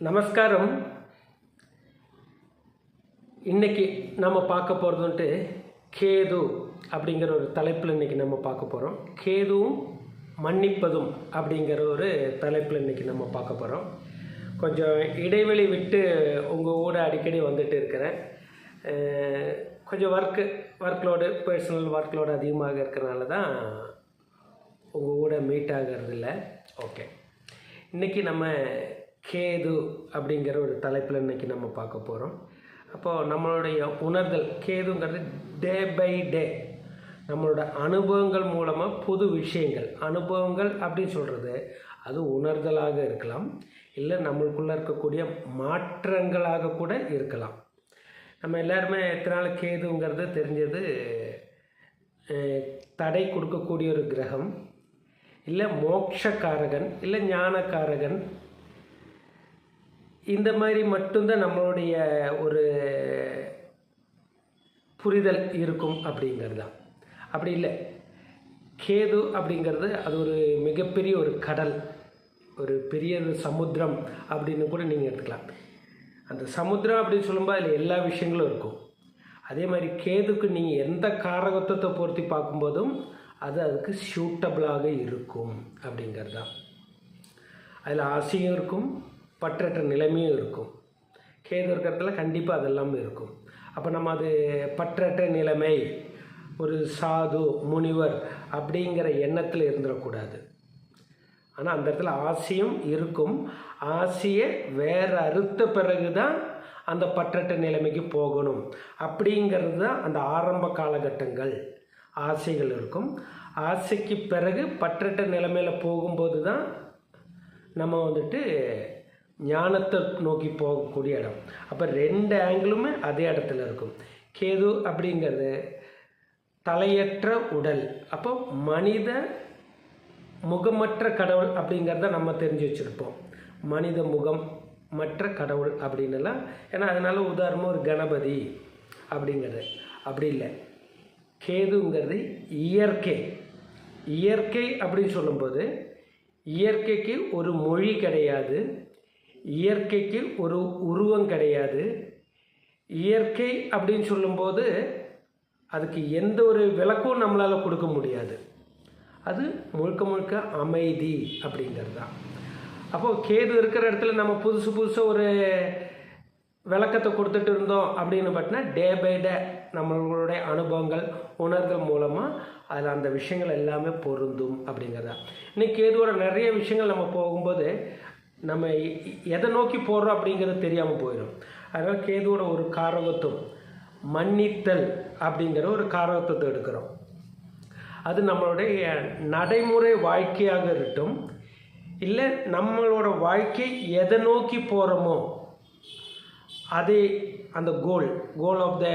நமஸ்காரம். இன்னைக்கு நம்ம பார்க்க போகிறது வந்துட்டு கேது அப்படிங்கிற ஒரு தலைப்பில் இன்னைக்கு நம்ம பார்க்க போகிறோம் கேதுவும் மன்னிப்பதும் அப்படிங்கிற ஒரு தலைப்பில் இன்னைக்கு நம்ம பார்க்க போகிறோம் கொஞ்சம் இடைவெளி விட்டு உங்கள் கூட அடிக்கடி வந்துட்டு இருக்கிறேன். கொஞ்சம் ஒர்க்கு ஒர்க்லோடு பர்சனல் ஒர்க்லோடு அதிகமாக இருக்கிறனால தான் உங்கள் கூட மீட் ஆகிறது இல்லை ஓகே இன்றைக்கி நம்ம கேது அப்படிங்கிற ஒரு தலைப்பில் இன்றைக்கி நம்ம பார்க்க போகிறோம் அப்போது நம்மளுடைய உணர்தல் கேதுங்கிறது டே பை டே நம்மளோட அனுபவங்கள் மூலமாக புது விஷயங்கள். அனுபவங்கள் அப்படின்னு சொல்கிறது அது உணர்தலாக இருக்கலாம். இல்லை நம்மளுக்குள்ளே இருக்கக்கூடிய மாற்றங்களாக கூட இருக்கலாம். நம்ம எல்லாருமே எத்தனை நாள் கேதுங்கிறது தெரிஞ்சது? தடை கொடுக்கக்கூடிய ஒரு கிரகம். இல்லை மோட்சக்காரகன் இல்லை ஞானக்காரகன் இந்த மாதிரி மட்டும்தான் நம்மளுடைய ஒரு புரிதல் இருக்கும் அப்படிங்கிறது தான் அப்படி இல்லை. கேது அப்படிங்கிறது அது ஒரு மிகப்பெரிய ஒரு கடல் ஒரு பெரிய ஒரு சமுத்திரம் அப்படின்னு கூட நீங்கள் எடுத்துக்கலாம். அந்த சமுத்திரம் அப்படின்னு சொல்லும்போது அதில் எல்லா விஷயங்களும் இருக்கும். அதே மாதிரி கேதுக்கு நீங்கள் எந்த காரகத்துவத்தை பொருத்தி பார்க்கும்போதும் அது அதுக்கு சூட்டபிளாக இருக்கும் அப்படிங்கிறது தான் அதில் ஆசையும் இருக்கும் பற்றற்ற நிலைமையும் இருக்கும். கேது இருக்கிறதுல கண்டிப்பாக அதெல்லாமே இருக்கும். அப்போ நம்ம அது பற்றற்ற நிலைமை ஒரு சாது முனிவர் அப்படிங்கிற எண்ணத்தில் இருந்துடக்கூடாது. ஆனால் அந்த இடத்துல ஆசையும் இருக்கும். ஆசையை வேற அறுத்த பிறகு தான் அந்த பற்றற்ற நிலைமைக்கு போகணும். அப்படிங்கிறது தான் அந்த ஆரம்ப காலகட்டங்கள். ஆசைகள் இருக்கும். ஆசைக்கு பிறகு பற்றற்ற நிலைமையில் போகும்போது தான் நம்ம வந்துட்டு ஞானத்தை நோக்கி போகக்கூடிய இடம். அப்போ ரெண்டு ஆங்கிளுமே அதே இடத்துல இருக்கும். கேது அப்படிங்கிறது தலையற்ற உடல். அப்போ மனித முகமற்ற கடவுள் அப்படிங்கிறத நம்ம தெரிஞ்சு வச்சுருப்போம். மனித முகம் மற்ற கடவுள் அப்படின்னுலாம். ஏன்னா அதனால் உதாரணமாக ஒரு கணபதி அப்படிங்கிறது. அப்படி இல்லை. கேதுங்கிறது இயற்கை. இயற்கை அப்படின்னு சொல்லும்போது இயற்கைக்கு ஒரு மொழி கிடையாது. இயற்கைக்கு ஒரு உருவம் கிடையாது. இயற்கை அப்படின்னு சொல்லும்போது அதுக்கு எந்த ஒரு விளக்கும் நம்மளால் கொடுக்க முடியாது. அது முழுக்க முழுக்க அமைதி அப்படிங்கிறது தான். அப்போது கேது இருக்கிற இடத்துல நம்ம புதுசு புதுசாக ஒரு விளக்கத்தை கொடுத்துட்டு இருந்தோம் அப்படின்னு பார்த்தீங்கன்னா டே பை டே நம்மளுடைய அனுபவங்கள் உணர்தல் மூலமாக அதில் அந்த விஷயங்கள் எல்லாமே பொருந்தும் அப்படிங்கிறதா. இன்னைக்கு கேதுவோட நிறைய விஷயங்கள் நம்ம போகும்போது நம்ம எதை நோக்கி போடுறோம் அப்படிங்கிறது தெரியாமல் போயிடும் அதனால் கேதுவோட ஒரு காரகத்துவம் மன்னித்தல் அப்படிங்கிற ஒரு காரகத்துவத்தை எடுக்கிறோம். அது நம்மளுடைய நடைமுறை வாழ்க்கையாக இருக்கட்டும் இல்லை நம்மளோட வாழ்க்கை எதை நோக்கி போகிறோமோ அதே அந்த கோல் கோல் ஆஃப் த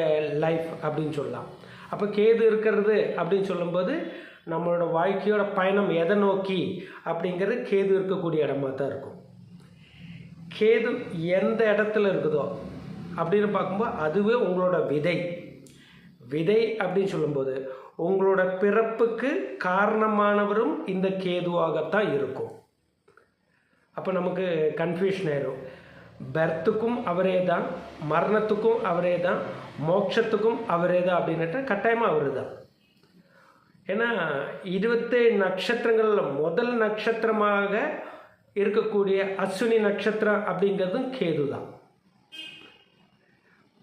லைஃப் அப்படின்னு சொல்லலாம். அப்போ கேது இருக்கிறது அப்படின்னு சொல்லும்போது நம்மளோட வாழ்க்கையோட பயணம் எதை நோக்கி அப்படிங்கிறது கேது இருக்கக்கூடிய இடமா தான் இருக்கும். கேது எந்த இடத்துல இருக்குதோ அப்படின்னு பார்க்கும்போது அதுவே உங்களோட விதை. விதை அப்படின்னு சொல்லும்போது உங்களோட பிறப்புக்கு காரணமானவரும் இந்த கேதுவாகத்தான் இருக்கும். அப்போ நமக்கு கன்ஃபியூஷன் ஆயிடும் பர்த்துக்கும் அவரே தான் மரணத்துக்கும் அவரே தான் மோட்சத்துக்கும் அவரே தான் அப்படின்னுட்டு கட்டாயமாக அவரு தான் ஏன்னா இருபத்தேழு நட்சத்திரங்களில் முதல் நட்சத்திரமாக இருக்கக்கூடிய அஸ்வினி நட்சத்திரம் அப்படிங்கிறதும் கேது தான்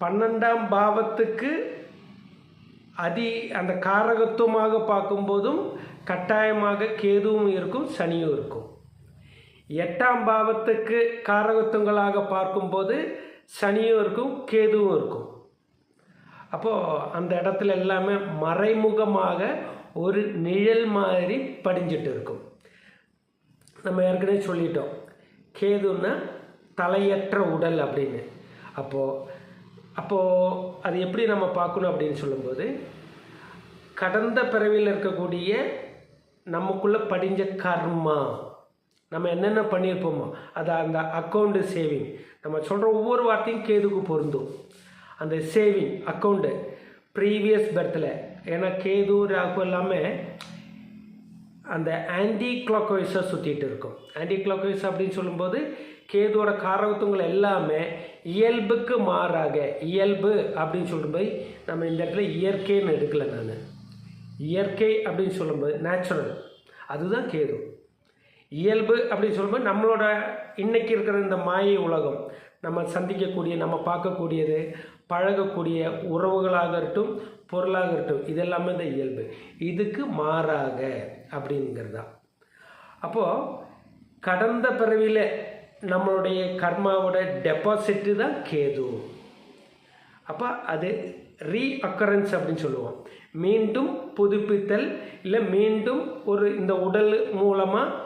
பன்னெண்டாம் பாவத்துக்கு அதி அந்த காரகத்துவமாக பார்க்கும்போதும் கட்டாயமாக கேதுவும் இருக்கும் சனியும் இருக்கும். எட்டாம் பாவத்துக்கு காரகத்துவங்களாக பார்க்கும்போது சனியும் இருக்கும் கேதுவும் இருக்கும். அப்போது அந்த இடத்துல எல்லாமே மறைமுகமாக ஒரு நிழல் மாதிரி படிஞ்சிட்டு இருக்கும். நம்ம ஏற்கனவே சொல்லிட்டோம். கேதுன்னா தலையற்ற உடல் அப்படின்னு. அப்போது அப்போது அது எப்படி நம்ம பார்க்கணும் அப்படின்னு சொல்லும்போது கடந்த பிறவியில் இருக்கக்கூடிய நமக்குள்ளே படிஞ்ச கர்மா. நம்ம என்னென்ன பண்ணியிருப்போமோ அது அந்த அக்கௌண்ட்டு சேவிங் நம்ம சொல்கிற ஒவ்வொரு வார்த்தையும் கேதுக்கு பொருந்தும். அந்த சேவிங் அக்கௌண்ட்டு ப்ரீவியஸ் பர்த்தில் ஏன்னா கேது ராகு எல்லாமே அந்த ஆன்டி கிளாக்வைஸாக சுற்றிட்டு இருக்கும். ஆன்டி கிளாக்வைஸ் அப்படின்னு சொல்லும்போது கேதுவோட காரகத்துவங்கள் எல்லாமே இயல்புக்கு மாறாக இயல்பு அப்படின்னு சொல்லும்போது நம்ம இந்த இடத்துல இயற்கைன்னு எடுக்கல நான். இயற்கை அப்படின்னு சொல்லும்போது நேச்சுரல் அதுதான் கேது. இயல்பு அப்படின்னு சொல்லும்போது நம்மளோட இன்னைக்கு இருக்கிற இந்த மாய உலகம் நம்ம சந்திக்கக்கூடிய நம்ம பார்க்கக்கூடியது பழகக்கூடிய உறவுகளாக இருக்கட்டும் பொருளாக இருக்கட்டும் இதெல்லாமே இந்த இயல்பு. இதுக்கு மாறாக அப்படிங்கிறது தான் அப்போது கடந்த பிறவியில் நம்மளுடைய கர்மாவோட டெபாசிட்டு தான் கேது. அப்போ அது ரீ அக்கரன்ஸ் அப்படின்னு சொல்லுவோம். மீண்டும் புதுப்பித்தல் இல்லை மீண்டும் ஒரு இந்த உடல் மூலமாக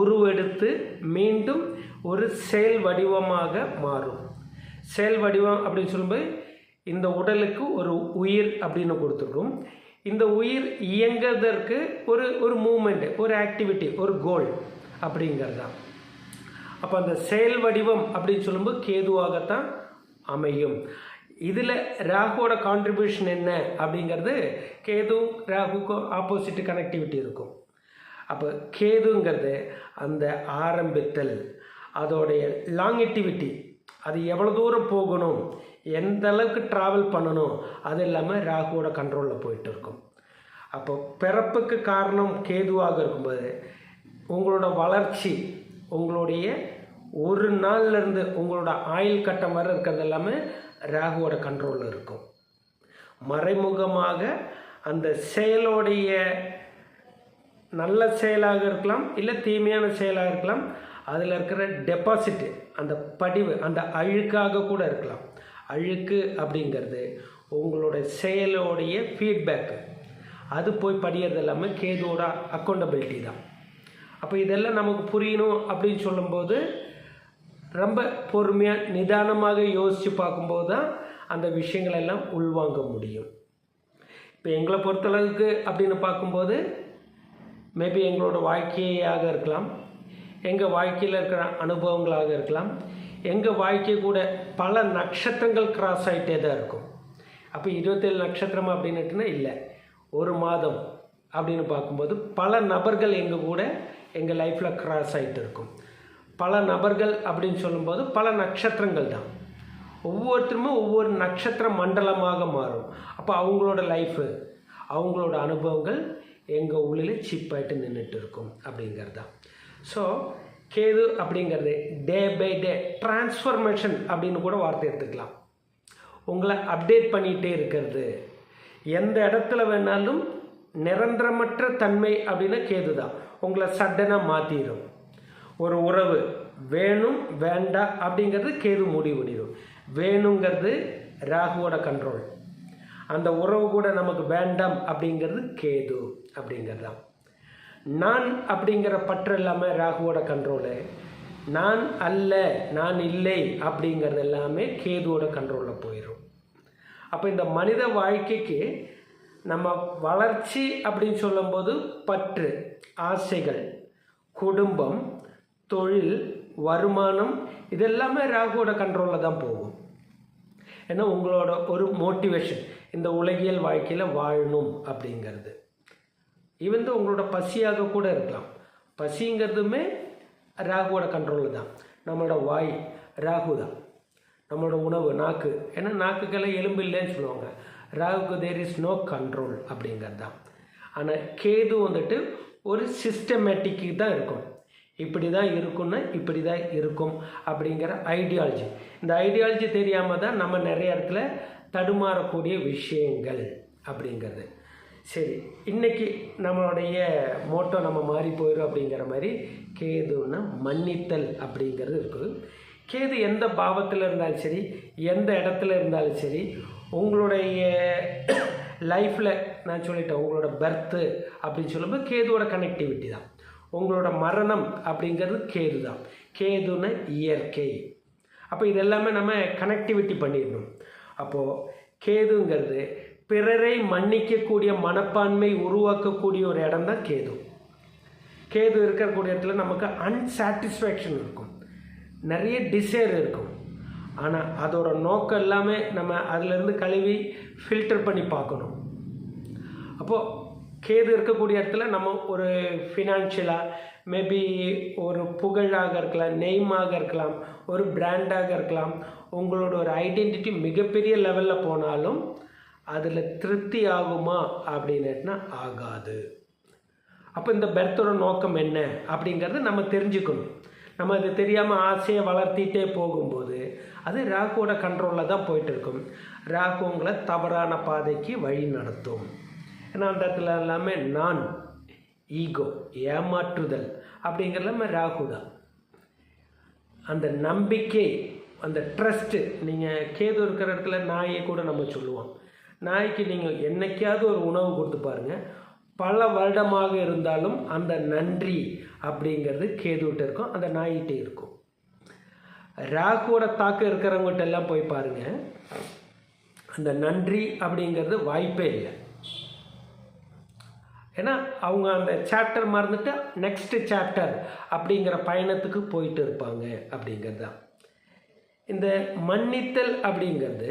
உருவெடுத்து மீண்டும் ஒரு செயல் வடிவமாக மாறும். செயல் வடிவம் அப்படின்னு சொல்லும்போது இந்த உடலுக்கு ஒரு உயிர் அப்படின்னு கொடுத்துருக்கும். இந்த உயிர் இயங்குறதற்கு ஒரு ஒரு மூமெண்ட் ஒரு ஆக்டிவிட்டி ஒரு கோல் அப்படிங்கிறது தான் அப்போ அந்த செயல் வடிவம் அப்படின்னு சொல்லும்போது கேதுவாகத்தான் அமையும். இதில் ராகுவோட கான்ட்ரிபியூஷன் என்ன அப்படிங்கிறது கேது ராகுக்கும் ஆப்போசிட் கனெக்டிவிட்டி இருக்கும். அப்போ கேதுங்கிறது அந்த ஆரம்பித்தல் அதோடைய லாங்கிட்டிவிட்டி அது எவ்வளோ தூரம் போகணும் எந்த அளவுக்கு ட்ராவல் பண்ணணும் அது இல்லாமல் ராகுவோட கண்ட்ரோலில் போயிட்டு இருக்கும். அப்போ பிறப்புக்கு காரணம் கேதுவாக இருக்கும்போது உங்களோட வளர்ச்சி உங்களுடைய ஒரு நாள்லேருந்து உங்களோட ஆயுள் கட்டம் வரை இருக்கிறது எல்லாமே ராகுவோட கண்ட்ரோலில் இருக்கும். மறைமுகமாக அந்த செயலோடைய நல்ல செயலாக இருக்கலாம் இல்லை தீமையான செயலாக இருக்கலாம் அதில் இருக்கிற டெபாசிட்டு அந்த படிவு அந்த அழுக்காக கூட இருக்கலாம். அழுக்கு அப்படிங்கிறது உங்களோட செயலோடைய ஃபீட்பேக்கு அது போய் படிக்கிறது எல்லாமே கேதுவோட அக்கௌண்டபிலிட்டி தான். அப்போ இதெல்லாம் நமக்கு புரியணும் அப்படின்னு சொல்லும்போது ரொம்ப பொறுமையாக நிதானமாக யோசித்து பார்க்கும்போது தான் அந்த விஷயங்கள் எல்லாம் உள்வாங்க முடியும். இப்போ எங்களை பொறுத்தளவுக்கு அப்படின்னு பார்க்கும்போது மேபி எங்களோட வாழ்க்கையாக இருக்கலாம் எங்கள் வாழ்க்கையில் இருக்கிற அனுபவங்களாக இருக்கலாம் எங்கள் வாழ்க்கை கூட பல நட்சத்திரங்கள் கிராஸ் ஆகிட்டே தான் இருக்கும். அப்போ இருபத்தேழு நட்சத்திரமா அப்படின்னுட்டுனா இல்லை ஒரு மாதம் அப்படின்னு பார்க்கும்போது பல நபர்கள் எங்கள் கூட எங்கள் லைஃப்பில் கிராஸ் ஆகிட்டு இருக்கும். பல நபர்கள் அப்படின்னு சொல்லும்போது பல நட்சத்திரங்கள் தான். ஒவ்வொருத்தருமே ஒவ்வொரு நட்சத்திர மண்டலமாக மாறும். அப்போ அவங்களோட லைஃபு அவங்களோட அனுபவங்கள் எங்கள் உள்ளில் சிப்பாயிட்டு நின்றுட்டு இருக்கும் அப்படிங்கிறது தான். ஸோ கேது அப்படிங்கிறது டே பை டே டிரான்ஸ்ஃபர்மேஷன் அப்படின்னு கூட வார்த்தை எடுத்துக்கலாம். உங்களை அப்டேட் பண்ணிகிட்டே இருக்கிறது. எந்த இடத்துல வேணாலும் நிரந்தரமற்ற தன்மை அப்படின்னா கேது தான் உங்களை சடனாக மாற்றிடும் ஒரு உறவு வேணும் வேண்டாம் அப்படிங்கிறது கேது முடிவு பண்ணிடும் வேணுங்கிறது ராகுவோட கண்ட்ரோல் அந்த உறவு கூட நமக்கு வேண்டாம் அப்படிங்கிறது கேது அப்படிங்கிறது தான் நான் அப்படிங்கிற பற்று இல்லாமல் ராகுவோட கண்ட்ரோலு நான் அல்ல நான் இல்லை அப்படிங்கிறது எல்லாமே கேதுவோட கண்ட்ரோலில் போயிடும் அப்போ இந்த மனித வாழ்க்கைக்கு நம்ம வளர்ச்சி அப்படின்னு சொல்லும்போது பற்று ஆசைகள் குடும்பம் தொழில் வருமானம் இதெல்லாமே ராகுவோட கண்ட்ரோலில் தான் போகும். ஏன்னா உங்களோட ஒரு மோட்டிவேஷன் இந்த உலகியல் வாழ்க்கையில் வாழணும் அப்படிங்கிறது. ஈவன் உங்களோட பசியாக கூட இருக்கலாம். பசிங்கிறதுமே ராகுவோட கண்ட்ரோலில் தான். நம்மளோட வாய் ராகு தான். நம்மளோட உணவு நாக்கு. ஏன்னா நாக்குக்கெல்லாம் எலும்பு இல்லைன்னு சொல்லுவாங்க. ராகுக்கு தேர் இஸ் நோ கண்ட்ரோல் அப்படிங்கிறது தான். ஆனால் கேது வந்துட்டு ஒரு சிஸ்டமேட்டிக்கு தான் இருக்கும். இப்படி தான் இருக்கும்னு இப்படி தான் இருக்கும் அப்படிங்கிற ஐடியாலஜி இந்த ஐடியாலஜி தெரியாமல் தான் நம்ம நிறைய இடத்துல தடுமாறக்கூடிய விஷயங்கள் அப்படிங்கிறது. சரி இன்னைக்கு நம்மளுடைய மோட்டோ நம்ம மாறி போயிடும் அப்படிங்கிற மாதிரி கேதுன்னா மன்னித்தல் அப்படிங்கிறது இருக்குது. கேது எந்த பாவத்தில் இருந்தாலும் சரி எந்த இடத்துல இருந்தாலும் சரி உங்களுடைய லைஃப்பில் நான் சொல்லிட்டேன் உங்களோட பர்த்து அப்படின்னு சொல்லும்போது கேதுவோட கனெக்டிவிட்டி தான். உங்களோட மரணம் அப்படிங்கிறது கேது தான். கேதுன்னு இயற்கை. அப்போ இது எல்லாமே நம்ம கனெக்டிவிட்டி பண்ணிடணும். அப்போது கேதுங்கிறது பிறரை மன்னிக்கக்கூடிய மனப்பான்மை உருவாக்கக்கூடிய ஒரு இடம் தான் கேது. கேது இருக்கக்கூடிய இடத்துல நமக்கு அன்சாட்டிஸ்ஃபேக்ஷன் இருக்கும். நிறைய டிசைர் இருக்கும். ஆனால் அதோட நோக்கம் எல்லாமே நம்ம அதிலிருந்து கழுவி ஃபில்டர் பண்ணி பார்க்கணும். அப்போது கேது இருக்கக்கூடிய இடத்துல நம்ம ஒரு ஃபினான்ஷியலாக மேபி ஒரு புகழாக இருக்கலாம் நெய்மாக இருக்கலாம் ஒரு பிராண்டாக இருக்கலாம் உங்களோட ஒரு ஐடென்டிட்டி மிகப்பெரிய லெவலில் போனாலும் அதில் திருப்தி ஆகுமா அப்படின்னுட்டுனா ஆகாது. அப்போ இந்த பெர்த்தோட நோக்கம் என்ன அப்படிங்கிறத நம்ம தெரிஞ்சுக்கணும். நம்ம அது தெரியாமல் ஆசையை வளர்த்திட்டே போகும்போது அது ராகுவோட கண்ட்ரோலில் தான் போயிட்டு இருக்கும் ராகு உங்களை தவறான பாதைக்கு வழி நடத்தும். ஏன்னா அந்த இடத்துல எல்லாமே நான் ஈகோ ஏமாற்றுதல் அப்படிங்கிறதுலாமே ராகு தான். அந்த நம்பிக்கை அந்த ட்ரஸ்ட்டு நீங்கள் கேது இருக்கிற இடத்துல நாயை கூட நம்ம சொல்லுவோம். நாய்க்கு நீங்கள் என்னைக்காவது ஒரு உணவு கொடுத்து பாருங்கள் பல வருடமாக இருந்தாலும் அந்த நன்றி அப்படிங்கிறது கேதுகிட்ட இருக்கும் அந்த நாய்கிட்ட இருக்கும். ராகுவோட தாக்கம் இருக்கிறவங்ககிட்ட எல்லாம் போய் பாருங்கள் அந்த நன்றி அப்படிங்கிறது வாய்ப்பே இல்லை. ஏன்னா அவங்க அந்த சாப்டர் மறந்துட்டு நெக்ஸ்ட்டு சாப்டர் அப்படிங்கிற பயணத்துக்கு போயிட்டு இருப்பாங்க அப்படிங்கிறது தான் இந்த மன்னித்தல் அப்படிங்கிறது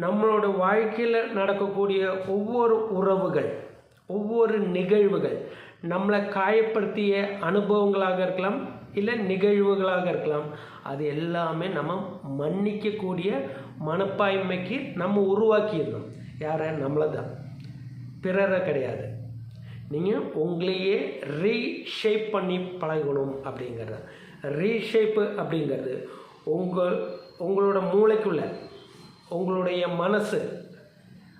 நம்மளோட வாழ்க்கையில் நடக்கக்கூடிய ஒவ்வொரு உறவுகள் ஒவ்வொரு நிகழ்வுகள் நம்மளை காயப்படுத்திய அனுபவங்களாக இருக்கலாம் இல்லை நிகழ்வுகளாக இருக்கலாம் அது எல்லாமே நம்ம மன்னிக்கக்கூடிய மனப்பான்மைக்கு நம்ம உருவாக்கிடணும். யாரை? நம்மளை தான் பிறரை கிடையாது. நீங்கள் உங்களையே ரீஷேப் பண்ணி பழகணும் அப்படிங்கிறது. ரீஷேப்பு அப்படிங்கிறது உங்கள் உங்களோட மூளைக்குள்ளே உங்களுடைய மனசு.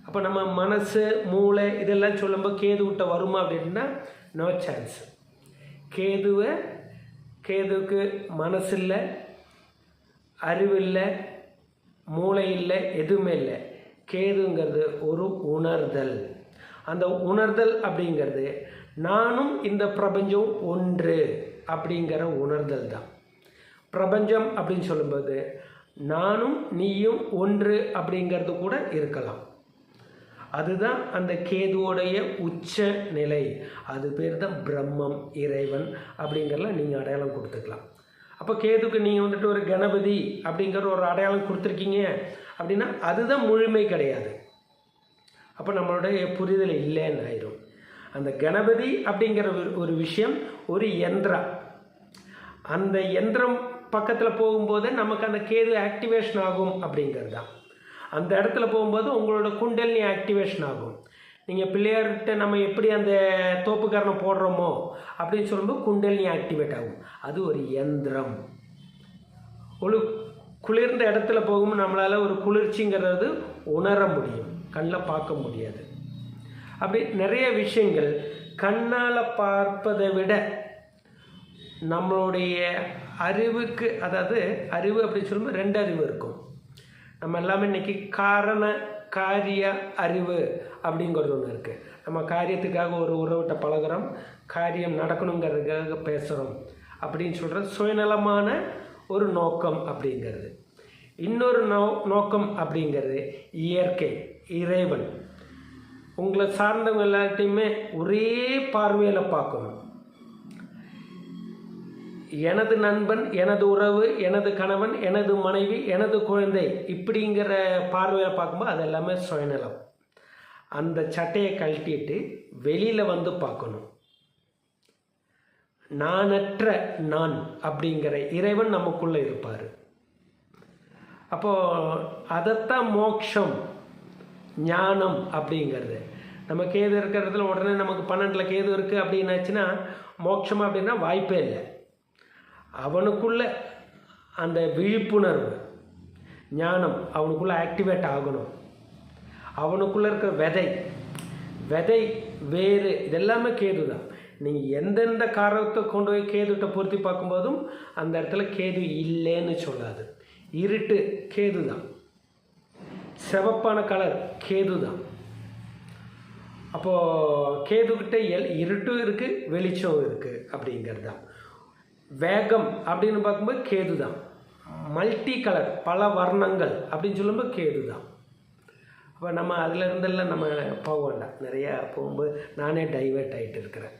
அப்போ நம்ம மனசு மூளை இதெல்லாம் சொல்லும்போது கேது விட்ட வருமா அப்படின்னா நோ சான்ஸ் கேதுவை கேதுவுக்கு மனசு இல்லை அறிவு இல்லை மூளை இல்லை எதுவுமே இல்லை. கேதுங்கிறது ஒரு உணர்தல். அந்த உணர்தல் அப்படிங்கிறது நானும் இந்த பிரபஞ்சம் ஒன்று அப்படிங்கிற உணர்தல் தான். பிரபஞ்சம் அப்படின்னு சொல்லும்போது நானும் நீயும் ஒன்று அப்படிங்கிறது கூட இருக்கலாம். அதுதான் அந்த கேதுவோடைய உச்ச நிலை. அது பேர் தான் பிரம்மம் இறைவன் அப்படிங்கிறலாம் நீங்கள் அடையாளம் கொடுத்துக்கலாம். அப்போ கேதுக்கு நீங்கள் வந்துட்டு ஒரு கணபதி அப்படிங்கிற ஒரு அடையாளம் கொடுத்துருக்கீங்க அப்படின்னா அதுதான் முழுமை கிடையாது. அப்போ நம்மளுடைய புரிதல் இல்லைன்னு ஆயிரும். அந்த கணபதி அப்படிங்கிற ஒரு- ஒரு விஷயம் ஒரு யந்திரம். அந்த யந்திரம் பக்கத்தில் போகும்போது நமக்கு அந்த கேது ஆக்டிவேஷன் ஆகும் அப்படிங்கிறது தான் அந்த இடத்துல போகும்போது உங்களோட குண்டலினி ஆக்டிவேஷன் ஆகும். நீங்கள் பிள்ளையார்கிட்ட நம்ம எப்படி அந்த தோப்புக்காரனை போடுறோமோ அப்படின்னு சொல்லும்போது குண்டலினி ஆக்டிவேட் ஆகும். அது ஒரு யந்திரம் ஒரு குளிர்ந்த இடத்துல போகும்போது நம்மளால் ஒரு குளிர்ச்சிங்கிறது உணர முடியும். கண்ணில் பார்க்க முடியாது. அப்படி நிறைய விஷயங்கள் கண்ணால் பார்ப்பதை விட நம்மளுடைய அறிவுக்கு அதாவது அறிவு அப்படின்னு சொல்லும்போது ரெண்டு அறிவு இருக்கும். நம்ம எல்லாமே இன்னைக்கு காரண காரிய அறிவு அப்படிங்கிறது ஒன்று இருக்குது நம்ம காரியத்துக்காக ஒரு உறவிட்ட பழகுறோம் காரியம் நடக்கணுங்கிறதுக்காக பேசுகிறோம் அப்படின்னு சொல்கிற சுயநலமான ஒரு நோக்கம் அப்படிங்கிறது. இன்னொரு நோ நோக்கம் அப்படிங்கிறது இயற்கை இறைவன். உங்களை சார்ந்தவங்க எல்லார்ட்டையுமே ஒரே பார்வையில் பார்க்கணும். எனது நண்பன் எனது உறவு எனது கணவன் எனது மனைவி எனது குழந்தை இப்படிங்கிற பார்வையில் பார்க்கும்போது அது எல்லாமே சுயநலம். அந்த சட்டையை கழட்டிட்டு வெளியில் வந்து பார்க்கணும். நானற்ற நான் அப்படிங்கிற இறைவன் நமக்குள்ளே இருப்பார். அப்போது அதைத்தான் மோக்ஷம் ஞானம் அப்படிங்கிறது. நம்ம கேது இருக்கிறதுல உடனே நமக்கு பன்னெண்டில் கேது இருக்குது அப்படின்னாச்சுன்னா மோட்சம் அப்படின்னா வாய்ப்பே இல்லை. அவனுக்குள்ள அந்த விழிப்புணர்வு ஞானம் அவனுக்குள்ளே ஆக்டிவேட் ஆகணும். அவனுக்குள்ளே இருக்கிற விதை விதை வேறு இதெல்லாமே கேது தான் நீங்கள் எந்தெந்த காரணத்தை கொண்டு போய் கேதுகிட்ட பொருத்தி பார்க்கும்போதும் அந்த இடத்துல கேது இல்லைன்னு சொல்லாது. இருட்டு கேது தான் சிவப்பான கலர் கேது தான் அப்போது கேதுக்கிட்ட எல் இருட்டும் இருக்குது வெளிச்சம் இருக்குது அப்படிங்கிறது தான் வேகம் அப்படின்னு பார்க்கும்போது கேது தான் மல்டி கலர் பல வர்ணங்கள் அப்படின்னு சொல்லும்போது கேது தான் அப்போ நம்ம அதில் இருந்தெல்லாம் நம்ம போக வேண்டாம். நிறையா போகும்போது நானே டைவெர்ட் ஆகிட்டு இருக்கிறேன்.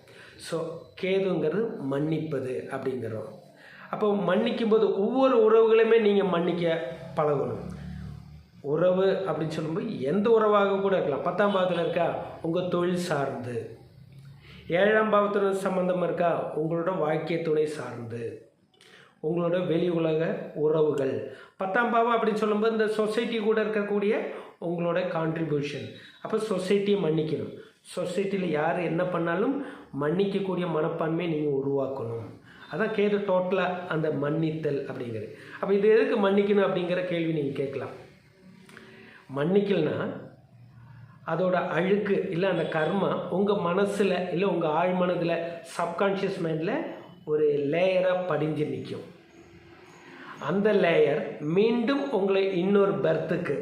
ஸோ கேதுங்கிறது மன்னிப்பது அப்படிங்கிறோம். அப்போ மன்னிக்கும் போது ஒவ்வொரு உறவுகளையுமே நீங்கள் மன்னிக்க பழகணும். உறவு அப்படின்னு சொல்லும்போது எந்த உறவாக கூட இருக்கலாம். பத்தாம் பாகத்தில் இருக்கா? உங்கள் தொழில் சார்ந்து. ஏழாம் பாவத்துடன் சம்மந்தம் இருக்கா? உங்களோட வாழ்க்கை துணை சார்ந்து. உங்களோட வெளி உலக உறவுகள். பத்தாம் பாவம் அப்படின்னு சொல்லும்போது இந்த சொசைட்டி கூட இருக்கக்கூடிய உங்களோட கான்ட்ரிபியூஷன் அப்போ சொசைட்டியை மன்னிக்கணும். சொசைட்டியில் யார் என்ன பண்ணாலும் மன்னிக்கக்கூடிய மனப்பான்மையை நீங்கள் உருவாக்கணும். அதான் கேது டோட்டலாக அந்த மன்னித்தல் அப்படிங்கிறது. அப்போ இது எதுக்கு மன்னிக்கணும் அப்படிங்கிற கேள்வி நீங்கள் கேட்கலாம். மன்னிக்கலனா அதோட அழுக்கு இல்லை அந்த கர்மா உங்கள் மனசில் இல்லை உங்கள் ஆழ்மனதில் சப்கான்ஷியஸ் மைண்டில் ஒரு லேயராக படிஞ்சு நிற்கும் அந்த லேயர் மீண்டும் உங்களை இன்னொரு பர்த்துக்கு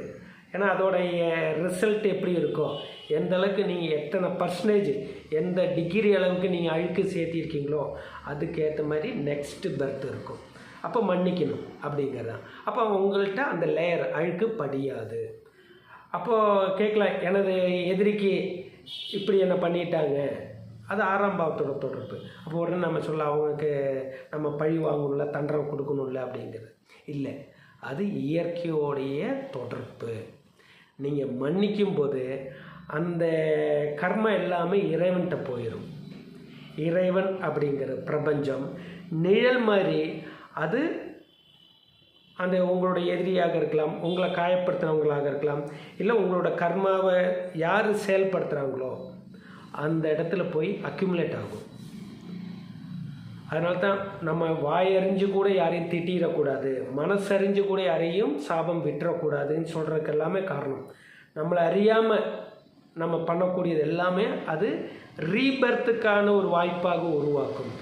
ஏன்னா அதோடைய ரிசல்ட் எப்படி இருக்கும் எந்த அளவுக்கு நீங்கள் எத்தனை பர்சன்டேஜ் எந்த டிகிரி அளவுக்கு நீங்கள் அழுக்கு சேர்த்திருக்கீங்களோ அதுக்கேற்ற மாதிரி நெக்ஸ்ட்டு பர்த் இருக்கும். அப்போ மன்னிக்கணும் அப்படிங்கிறது தான் அப்போ உங்கள்கிட்ட அந்த லேயர் அழுக்கு படியாது. அப்போது கேட்கலாம் எனது எதிரிக்கு இப்படி என்ன பண்ணிட்டாங்க? அது ஆறாம் பாவத்தோட தொடர்பு. அப்போ உடனே நம்ம சொல்ல அவங்களுக்கு நம்ம பழி வாங்கணும்ல தண்டனை கொடுக்கணும்ல அப்படிங்கிறது. இல்லை அது இயற்கையோடைய தொடர்பு. நீங்கள் மன்னிக்கும் போது அந்த கர்மம் எல்லாமே இறைவன்கிட்ட போயிடும் இறைவன் அப்படிங்கிற பிரபஞ்சம் நிழல் மாதிரி அது அந்த உங்களோட எதிரியாக இருக்கலாம் உங்களை காயப்படுத்துகிறவங்களாக இருக்கலாம் இல்லை உங்களோட கர்மாவை யார் செயல்படுத்துகிறாங்களோ அந்த இடத்துல போய் அக்யூமுலேட் ஆகும். அதனால தான் நம்ம வாயறிஞ்சு கூட யாரையும் திட்டிடக்கூடாது மனசறிஞ்சு கூட யாரையும் சாபம் விட்டுறக்கூடாதுன்னு சொல்கிறதுக்கு எல்லாமே காரணம். நம்மளை அறியாமல் நம்ம பண்ணக்கூடியது எல்லாமே அது ரீபர்த்துக்கான ஒரு வாய்ப்பாக உருவாக்கும்.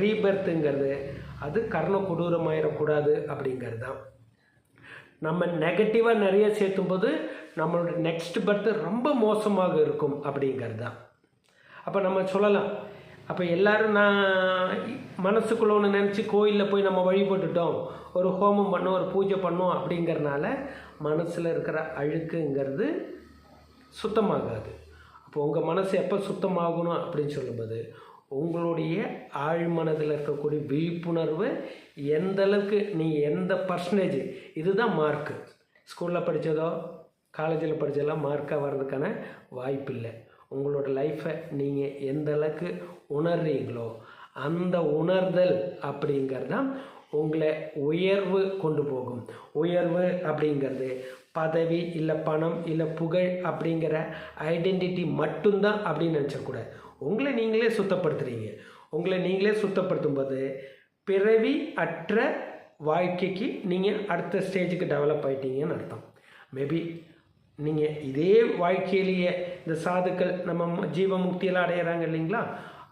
ரீபர்த்துங்கிறது அது கர்ண கொடூரமாயிடக்கூடாது அப்படிங்கிறது தான் நம்ம நெகட்டிவாக நிறைய சேர்த்தும் போது நம்மளோட நெக்ஸ்ட் பர்த் ரொம்ப மோசமாக இருக்கும் அப்படிங்கிறது தான் அப்போ நம்ம சொல்லலாம். அப்போ எல்லோரும் நான் மனசுக்குள்ள ஒன்று நினச்சி கோயிலில் போய் நம்ம வழிபட்டுட்டோம் ஒரு ஹோமம் பண்ணோம் ஒரு பூஜை பண்ணோம் அப்படிங்கிறனால மனசில் இருக்கிற அழுக்குங்கிறது சுத்தமாகாது. அப்போ உங்கள் மனசு எப்போ சுத்தமாகணும் அப்படின்னு சொல்லும்போது உங்களுடைய ஆழ்மனதில் இருக்கக்கூடிய விழிப்புணர்வு எந்த அளவுக்கு நீங்கள் எந்த பர்சன்டேஜ் இதுதான் மார்க்கு ஸ்கூலில் படித்ததோ காலேஜில் படித்ததெல்லாம் மார்க்காக வர்றதுக்கான வாய்ப்பு இல்லை. உங்களோட லைஃப்பை நீங்கள் எந்த அளவுக்கு உணர்றீங்களோ அந்த உணர்தல் அப்படிங்கிறது தான் உங்களை உயர்வு கொண்டு போகும். உயர்வு அப்படிங்கிறது பதவி இல்லை பணம் இல்லை புகழ் அப்படிங்கிற ஐடென்டிட்டி மட்டும்தான் அப்படின்னு நினச்சக்கூடாது உங்களை நீங்களே சுத்தப்படுத்துகிறீங்க உங்களை நீங்களே சுத்தப்படுத்தும் போது பிறவி அற்ற வாழ்க்கைக்கு நீங்கள் அடுத்த ஸ்டேஜுக்கு டெவலப் ஆகிட்டீங்கன்னு அர்த்தம். மேபி நீங்கள் இதே வாழ்க்கையிலேயே இந்த சாதுக்கள் நம்ம ஜீவ முக்தியெல்லாம் அடையிறாங்க இல்லைங்களா?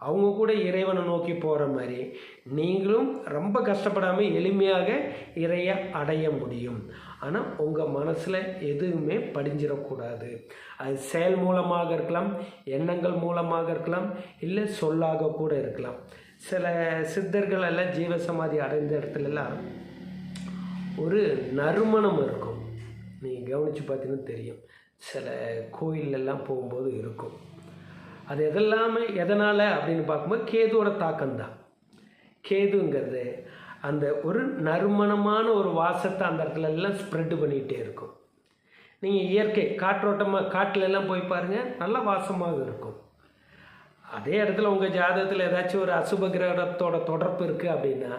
அவங்க கூட இறைவனை நோக்கி போகிற மாதிரி நீங்களும் ரொம்ப கஷ்டப்படாமல் எளிமையாக இறைய அடைய முடியும். ஆனால் உங்கள் மனசில் எதுவுமே படிஞ்சிடக்கூடாது. அது செயல் மூலமாக இருக்கலாம் எண்ணங்கள் மூலமாக இருக்கலாம் இல்லை சொல்லாக கூட இருக்கலாம். சில சித்தர்கள் எல்லாம் ஜீவசமாதி அடைந்த இடத்துலலாம் ஒரு நறுமணம் இருக்கும். நீங்கள் கவனித்து பார்த்தீங்கன்னா தெரியும். சில கோயிலெல்லாம் போகும்போது இருக்கும். அது எதெல்லாமே எதனால் அப்படின்னு பார்க்கும்போது கேதுவோட தாக்கம்தான். கேதுங்கிறது அந்த ஒரு நறுமணமான ஒரு வாசத்தை அந்த இடத்துல எல்லாம் ஸ்ப்ரெட்டு பண்ணிகிட்டே இருக்கும். நீங்கள் இயற்கை காற்றோட்டமாக காட்டிலெல்லாம் போய் பாருங்கள் நல்ல வாசமாக இருக்கும். அதே இடத்துல உங்கள் ஜாதகத்தில் ஏதாச்சும் ஒரு அசுப கிரகத்தோட தொடர்பு இருக்குது அப்படின்னா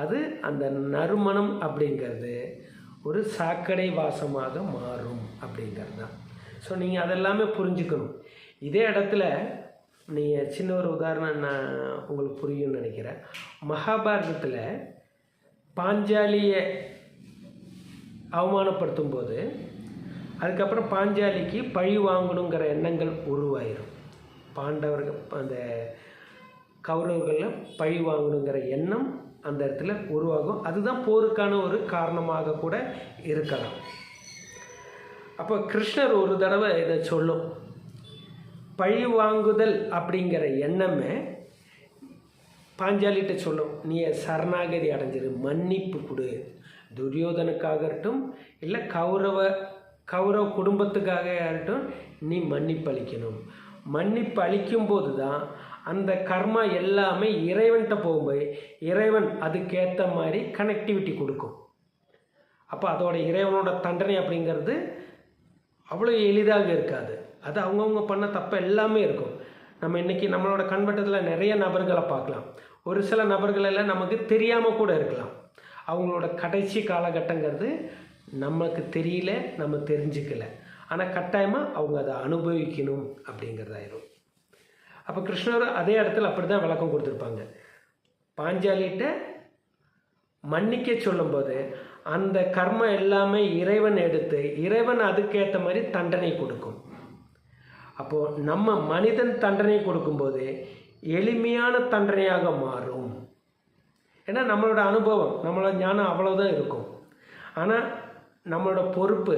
அது அந்த நறுமணம் அப்படிங்கிறது ஒரு சாக்கடை வாசமாக மாறும் அப்படிங்கிறது தான் ஸோ நீங்கள் அதெல்லாமே புரிஞ்சுக்கணும். இதே இடத்துல நீங்கள் சின்ன ஒரு உதாரணம் நான் உங்களுக்கு புரியும்னு நினைக்கிறேன். மகாபாரதத்தில் பாஞ்சாலியை அவமானப்படுத்தும் போது அதுக்கப்புறம் பாஞ்சாலிக்கு பழி வாங்கணுங்கிற எண்ணங்கள் உருவாயிரும். பாண்டவர்கள் அந்த கௌரவர்களில் பழி வாங்கணுங்கிற எண்ணம் அந்த இடத்துல உருவாகும். அதுதான் போருக்கான ஒரு காரணமாக கூட இருக்கலாம். அப்போ கிருஷ்ணர் ஒரு தடவை இதை சொல்லும். பழி வாங்குதல் அப்படிங்கிற எண்ணமே பாஞ்சாலிகிட்ட சொல்லும் நீ சரணாகதி அடைஞ்சிரு மன்னிப்பு கொடு. துரியோதனுக்காகட்டும் இல்லை கௌரவ கௌரவ குடும்பத்துக்காக ஆகட்டும் நீ மன்னிப்பு அளிக்கணும் மன்னிப்பு அளிக்கும்போது தான் அந்த கர்மா எல்லாமே இறைவன்கிட்ட போகும்போது இறைவன் அதுக்கேற்ற மாதிரி கனெக்டிவிட்டி கொடுக்கும். அப்போ அதோட இறைவனோட தண்டனை அப்படிங்கிறது அவ்வளோ எளிதாக இருக்காது. அது அவங்கவுங்க பண்ண தப்பு எல்லாமே இருக்கும். நம்ம இன்றைக்கி நம்மளோட கண்வட்டத்தில் நிறைய நபர்களை பார்க்கலாம். ஒரு சில நபர்கள் எல்லாம் நமக்கு தெரியாமல் கூட இருக்கலாம். அவங்களோட கடைசி காலகட்டங்கிறது நமக்கு தெரியல நம்ம தெரிஞ்சுக்கல. ஆனால் கட்டாயமாக அவங்க அதை அனுபவிக்கணும் அப்படிங்கிறதாயிரும் அப்போ கிருஷ்ணர் அதே இடத்துல அப்படி தான் விளக்கம் கொடுத்துருப்பாங்க. பாஞ்சாலிகிட்ட மன்னிக்க சொல்லும்போது அந்த கர்மம் எல்லாமே இறைவன் எடுத்து இறைவன் அதுக்கேற்ற மாதிரி தண்டனை கொடுக்கும். அப்போது நம்ம மனிதன் தண்டனை கொடுக்கும்போது எளிமையான தண்டனையாக மாறும். ஏன்னா நம்மளோட அனுபவம் நம்மளோட ஞானம் அவ்வளோதான் இருக்கும். ஆனால் நம்மளோட பொறுப்பு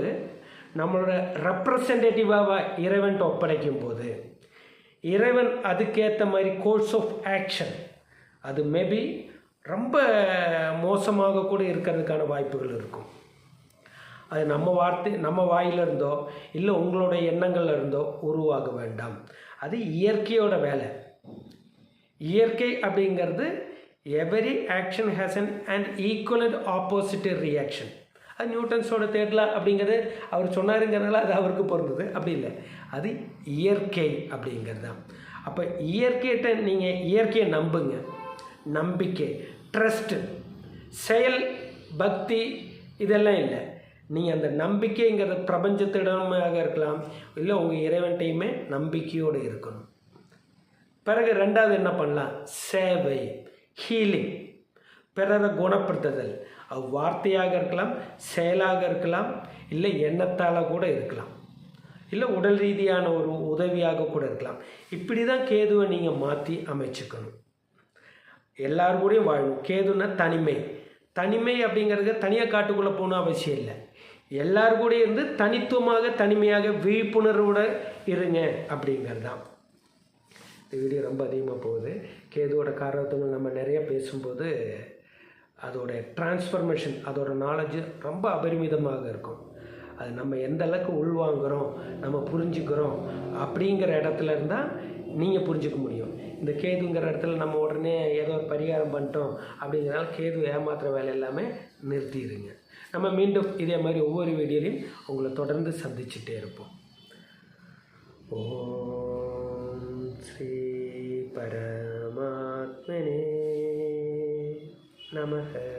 நம்மளோட ரெப்ரசன்டேட்டிவாக இறைவன்ட்டு ஒப்படைக்கும் போது இறைவன் அதுக்கேற்ற மாதிரி கோர்ஸ் ஆஃப் ஆக்ஷன் அது மேபி ரொம்ப மோசமாக கூட இருக்கிறதுக்கான வாய்ப்புகள் இருக்கும். அது நம்ம வார்த்தை நம்ம வாயில இருந்தோ இல்லை உங்களோட எண்ணங்கள்ல இருந்தோ உருவாக வேண்டாம். அது இயற்கையோட வேலை. இயற்கை அப்படிங்கிறது every action has an and equivalent opposite reaction அது நியூட்டன்ஸோட தேடலாம் அப்படிங்கிறது அவர் சொன்னாருங்கிறதுனால அது அவருக்கு பொருந்தது. அப்படி இல்லை. அது இயற்கை அப்படிங்கிறது தான். அப்போ இயற்கையிட்ட நீங்கள் இயற்கையை நம்புங்க. நம்பிக்கை ட்ரஸ்ட்டு செயல் பக்தி இதெல்லாம் இல்லை. நீங்கள் அந்த நம்பிக்கைங்கிறது பிரபஞ்சத்திடமாக இருக்கலாம். இல்லை உங்கள் இறைவன்ட்டையுமே நம்பிக்கையோடு இருக்கணும். பிறகு ரெண்டாவது என்ன பண்ணலாம்? சேவை ஹீலிங் பிறரை குணப்படுத்துதல். வார்த்தையாக இருக்கலாம் செயலாக இருக்கலாம் இல்லை எண்ணத்தால் கூட இருக்கலாம். இல்லை உடல் ரீதியான ஒரு உதவியாக கூட இருக்கலாம். இப்படி தான் கேதுவை நீங்கள் மாற்றி அமைச்சுக்கணும். எல்லார் கூடயும் வாழும் கேதுன்னா தனிமை. தனிமை அப்படிங்கிறது தனியாக காட்டுக்குள்ளே போகணும் அவசியம் இல்லை. எல்லார் கூடயும் இருந்து தனித்துவமாக தனிமையாக விழிப்புணர்வோடு இருங்க அப்படிங்கிறது தான் வீடியோ ரொம்ப அதிகமாக போகுது. கேதுவோட காரணத்தில் நம்ம நிறைய பேசும்போது அதோட டிரான்ஸ்ஃபர்மேஷன் அதோட நாலேஜ் ரொம்ப அபரிமிதமாக இருக்கும். அது நம்ம எந்த அளவுக்கு உள்வாங்குகிறோம் நம்ம புரிஞ்சுக்கிறோம் அப்படிங்கிற இடத்துல இருந்தால் நீங்கள் புரிஞ்சுக்க முடியும். இந்த கேதுங்கிற இடத்துல நம்ம உடனே ஏதோ ஒரு பரிகாரம் பண்ணிட்டோம் அப்படிங்கிறனால கேது ஏமாத்துற வேலை எல்லாமே நிறுத்திடுங்க. நம்ம மீண்டும் இதே மாதிரி ஒவ்வொரு வீடியோலையும் உங்களை தொடர்ந்து சந்திச்சுட்டே இருப்போம். ஓ. 那么还